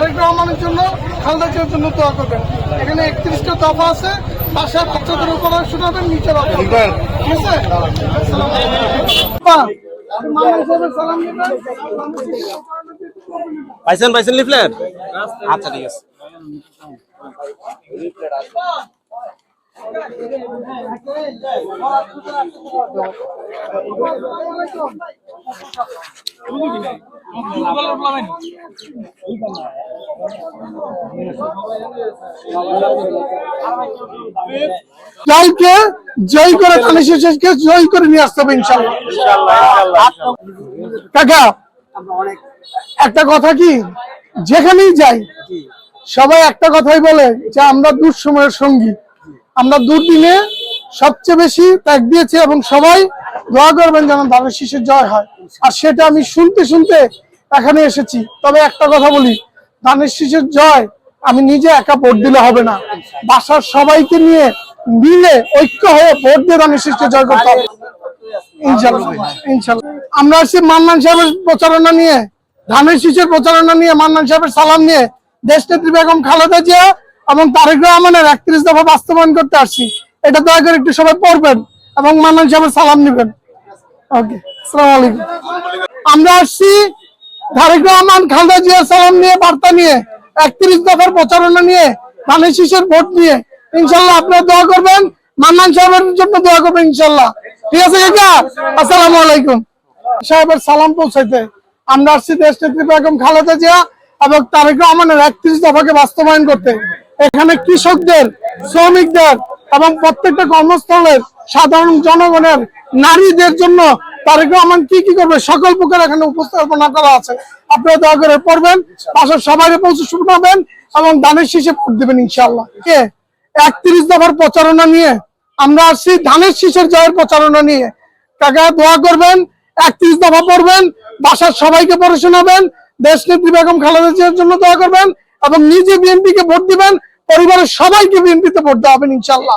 তারেক রহমানের জন্য খালেদা জিয়ার জন্য দোয়া করবেন। এখানে একত্রিশটা দফা আছে বাসায় বাচ্চাদের উপর শোনাবেন নিচে রাখবেন ঠিক আছে? আসসালামু আলাইকুম। পাইছেন পাইছেন লিফলেট? আচ্ছা ঠিক আছে। জয়কে জয় করে শেষকে জয় করে নিয়ে আসতে হবে ইনশাল্লাহ একটা কথা কি? যেখানেই যাই, সবাই একটা কথাই বলে যে আমরা দুঃসময়ের সঙ্গী। আমরা দুর্দিনে সবচেয়ে বেশি ত্যাগ দিয়েছি এবং সবাই দোয়া করবেন যেন ধানের শীষের জয় হয়। আর সেটা আমি শুনতে শুনতে এখানে এসেছি। তবে একটা কথা বলি ধানের শীষের জয় আমি নিজে একা ভোট দিলে হবে না। বাসার সবাইকে নিয়ে মিলে ঐক্য হয়ে ভোট দিয়ে ধানের শীষকে জয় করতে হবে। ইনশাল্লাহ ইনশাল্লাহ আমরা আসছি মান্নান সাহেবের প্রচারণা নিয়ে ধানের শীষের প্রচারণা নিয়ে, মান্নান সাহেবের সালাম নিয়ে। দেশ নেত্রী বেগম খালেদা জিয়া এবং তারেক রহমানের একত্রিশ দফা বাস্তবায়ন করতে আসছি। এটা দয়া করে একটু সবাই পড়বেন এবং মান্নান সাহেবের সালাম নেবেন। আমরা আসছি রহমান, খালেদা জিয়ার সালাম নিয়ে, বার্তা নিয়ে, একত্রিশ দফার প্রচারণা নিয়ে ধানের ভোট নিয়ে। ইনশাল্লাহ দোয়া করবেন, মান্নান সাহেবের জন্য দোয়া করবেন, ইনশাল্লাহ। ঠিক আছে আলাইকুম। সাহেবের সালাম পৌঁছাইতে আমরা আসছি দেশ নেত্রী বেগম খালেদা জিয়া এবং তারেক রহমানের একত্রিশ দফাকে বাস্তবায়ন করতে। এখানে কৃষকদের, শ্রমিকদের এবং প্রত্যেকটা কর্মস্থলের সাধারণ জনগণের নারীদের জন্য তারেক রহমান কি কি করবে? সকল প্রকার এখানে উপস্থাপনা করা আছে। আপনারা দয়া করে পড়বেন বাসার সবাই পৌঁছে শোনাবেন এবং দানের শীষে ভোট দেবেন ইনশাল্লাহ কে? একত্রিশ দফার প্রচারণা নিয়ে আমরা আসছি ধানের শীষের জয়ের প্রচারণা নিয়ে। কাকা দোয়া করবেন একত্রিশ দফা পড়বেন বাসার সবাইকে পড়ে শোনাবেন দেশ নেত্রী বেগম খালেদা জিয়ার জন্য দোয়া করবেন এবং নিজে বিএনপি কে ভোট দিবেন পরিবারের সবাইকে বিএনপিতে ভোট দেওয়া হবে ইনশাল্লাহ